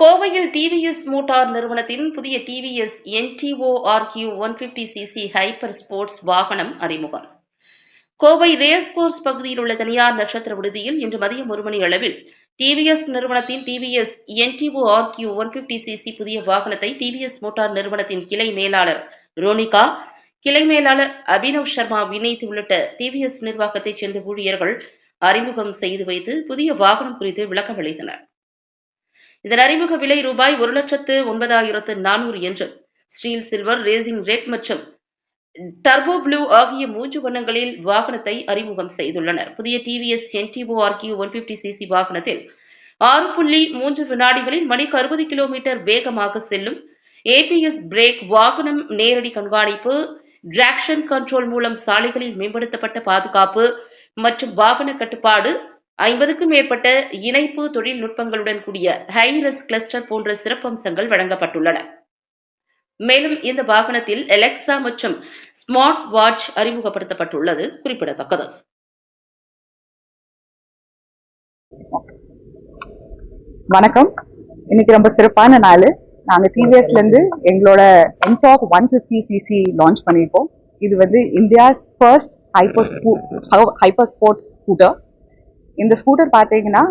கோவையில் TVS motor நிறுவனத்தின் புதிய TVS NTO RQ one fifty CC hyper sports வாகனம் அறிமுகம். கோவை ரேஸ் கோர்ஸ் பகுதியில் உள்ள தனியார் நட்சத்திர விடுதியில் இன்று மதியம் ஒரு மணி அளவில் டிவிஎஸ் நிறுவனத்தின் TVS NTO RQ one fifty CC புதிய வாகனத்தை டிவிஎஸ் மோட்டார் நிறுவனத்தின் கிளை மேலாளர் ரோனிகா கிளை மேலாளர் அபினவ் சர்மா வினைத் உள்ளிட்ட டிவிஎஸ் நிர்வாகத்தைச் சேர்ந்த ஊழியர்கள் அறிமுகம் செய்து வைத்து புதிய வாகனம் குறித்து விளக்கம் அளித்தனர். இதன் அறிமுக விலை ரூபாய் ஒரு லட்சத்து ஒன்பதாயிரத்து நானூறு என்றும் ஸ்டீல் சில்வர் ரேசிங் ரெட் மற்றும் டர்போ ப்ளூ ஆகிய மூன்று வண்ணங்களில் வாகனத்தை அறிமுகம் செய்துள்ளனர். புதிய TVS NTO RQ one fifty CC வாகனத்தில் ஆறு புள்ளி மூன்று வினாடிகளில் மணிக்கு அறுபது கிலோமீட்டர் வேகமாக செல்லும் ஏபிஎஸ் பிரேக் வாகனம் நேரடி கண்காணிப்பு டிராக்ஷன் கண்ட்ரோல் மூலம் சாலைகளில் மேம்படுத்தப்பட்ட பாதுகாப்பு மற்றும் வாகன கட்டுப்பாடு ஐம்பதுக்கும் மேற்பட்ட இணைப்பு தொழில்நுட்பங்களுடன் கூடிய ஹைரஸ் கிளஸ்டர் போன்ற சிறப்பம்சங்கள் வழங்கப்பட்டுள்ளன. மேலும் இந்த வாகனத்தில் எலெக்சா மற்றும் ஸ்மார்ட் வாட்ச் அறிமுகப்படுத்தப்பட்டுள்ளது. குறிப்பிடத்தக்கது. வணக்கம். இன்னைக்கு ரொம்ப சிறப்பான நாள். நாங்க டிவிஎஸ்ல இருந்து எங்களோட NTorq one fifty CC launch பண்ணியிருக்கோம். இது வந்து இந்தியாஸ் ஃபர்ஸ்ட் ஹைப்பர் ஸ்கூ ஹைப்பர் ஸ்போர்ட்ஸ் ஸ்கூட்டர் இந்த ஸ்கூட்டர் பார்த்தீங்கன்னா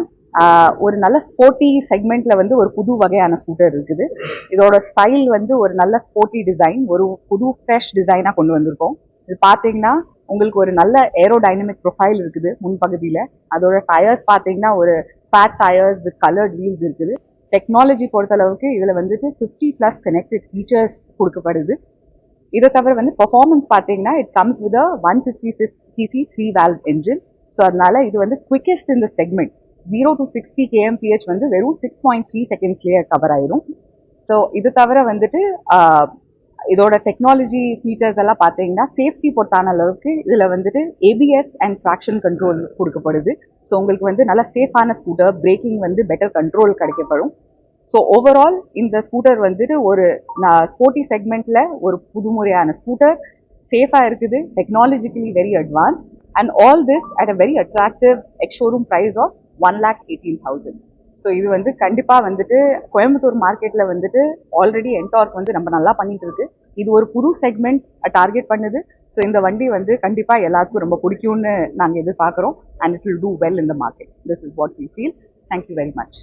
ஒரு நல்ல ஸ்போர்ட்டி செக்மெண்ட்ல வந்து ஒரு புது வகையான ஸ்கூட்டர் இருக்குது. இதோட ஸ்டைல் வந்து ஒரு நல்ல ஸ்போர்ட்டி டிசைன் ஒரு புது ஃப்ரெஷ் டிசைனாக கொண்டு வந்திருக்கோம். இது பார்த்தீங்கன்னா உங்களுக்கு ஒரு நல்ல ஏரோடைனமிக் ப்ரொஃபைல் இருக்குது முன்பகுதியில். அதோட டயர்ஸ் பார்த்தீங்கன்னா ஒரு fat tyres with coloured wheels இருக்குது. டெக்னாலஜி பொறுத்தளவுக்கு இதில் வந்துட்டு ஃபிஃப்டி ப்ளஸ் கனெக்டட் ஃபீச்சர்ஸ் கொடுக்கப்படுது. இதை தவிர வந்து பெர்ஃபார்மன்ஸ் பார்த்தீங்கன்னா it comes with one fifty six CC three valve engine so அதனால இது வந்து குவிக்கஸ்ட் இந்த segment zero to sixty KMPH வந்து வெறும் சிக்ஸ் பாயிண்ட் த்ரீ செகண்ட்ஸ்லேயே கவர் ஆயிரும். ஸோ இது தவிர வந்துட்டு இதோட டெக்னாலஜி ஃபீச்சர்ஸ் எல்லாம் பார்த்தீங்கன்னா சேஃப்டி பொறுத்தான அளவுக்கு இதில் வந்துட்டு ஏபிஎஸ் அண்ட் ட்ராக்ஷன் கண்ட்ரோல் கொடுக்கப்படுது. ஸோ உங்களுக்கு வந்து நல்ல சேஃபான ஸ்கூட்டர் பிரேக்கிங் வந்து பெட்டர் கண்ட்ரோல் கிடைக்கப்படும். ஸோ ஓவரால் இந்த ஸ்கூட்டர் வந்துட்டு ஒரு ஸ்போர்ட்டி செக்மெண்ட்டில் ஒரு புதுமுறையான ஸ்கூட்டர் சேஃபாக இருக்குது technologically very advance and all this at a very attractive ex showroom price of one lakh eighteen thousand so இது வந்து கண்டிப்பாக வந்துட்டு கோயம்புத்தூர் மார்க்கெட்டில் வந்துட்டு ஆல்ரெடி என்டார்க் வந்து நம்ம நல்லா பண்ணிட்டு இருக்கு இது ஒரு புது செக்மெண்ட் டார்கெட் பண்ணுது. ஸோ இந்த வண்டி வந்து கண்டிப்பாக எல்லாருக்கும் ரொம்ப பிடிக்கும்னு நாங்கள் எதிர்பார்க்குறோம். And it will do well in the market this is what we feel thank you very much